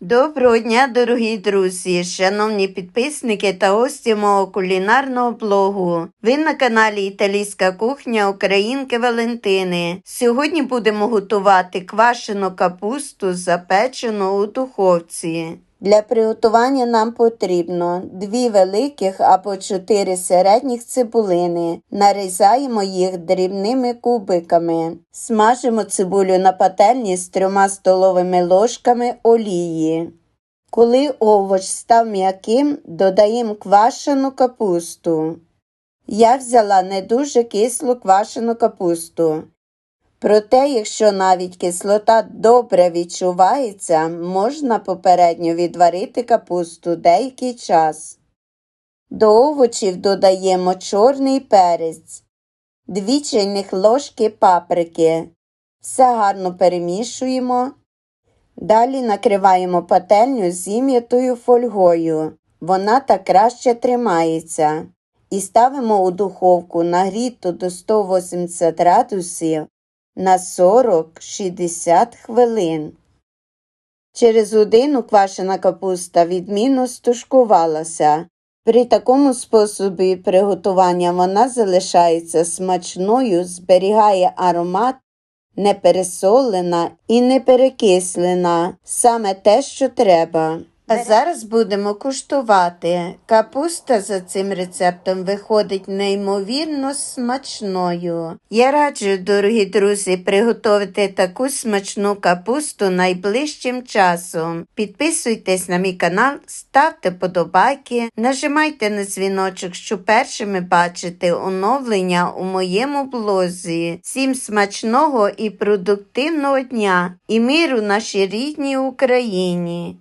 Доброго дня, дорогі друзі, шановні підписники та гості мого кулінарного блогу. Ви на каналі Італійська кухня Українки Валентини. Сьогодні будемо готувати квашену капусту, запечену у духовці. Для приготування нам потрібно дві великих або чотири середніх цибулини. Нарізаємо їх дрібними кубиками. Смажимо цибулю на пательні з трьома столовими ложками олії. Коли овоч став м'яким, додаємо квашену капусту. Я взяла не дуже кислу квашену капусту. Проте, якщо навіть кислота добре відчувається, можна попередньо відварити капусту деякий час. До овочів додаємо чорний перець, 2 чайних ложки паприки. Все гарно перемішуємо. Далі накриваємо пательню зім'ятою фольгою. Вона так краще тримається. І ставимо у духовку нагріту до 180 градусів на 40-60 хвилин. Через годину квашена капуста відмінно стушкувалася. При такому способі приготування вона залишається смачною, зберігає аромат, не пересолена і не перекислена, саме те, що треба. А зараз будемо куштувати. Капуста за цим рецептом виходить неймовірно смачною. Я раджу, дорогі друзі, приготувати таку смачну капусту найближчим часом. Підписуйтесь на мій канал, ставте подобайки, нажимайте на дзвіночок, щоб першими бачити оновлення у моєму блозі. Всім смачного і продуктивного дня і миру нашій рідній Україні!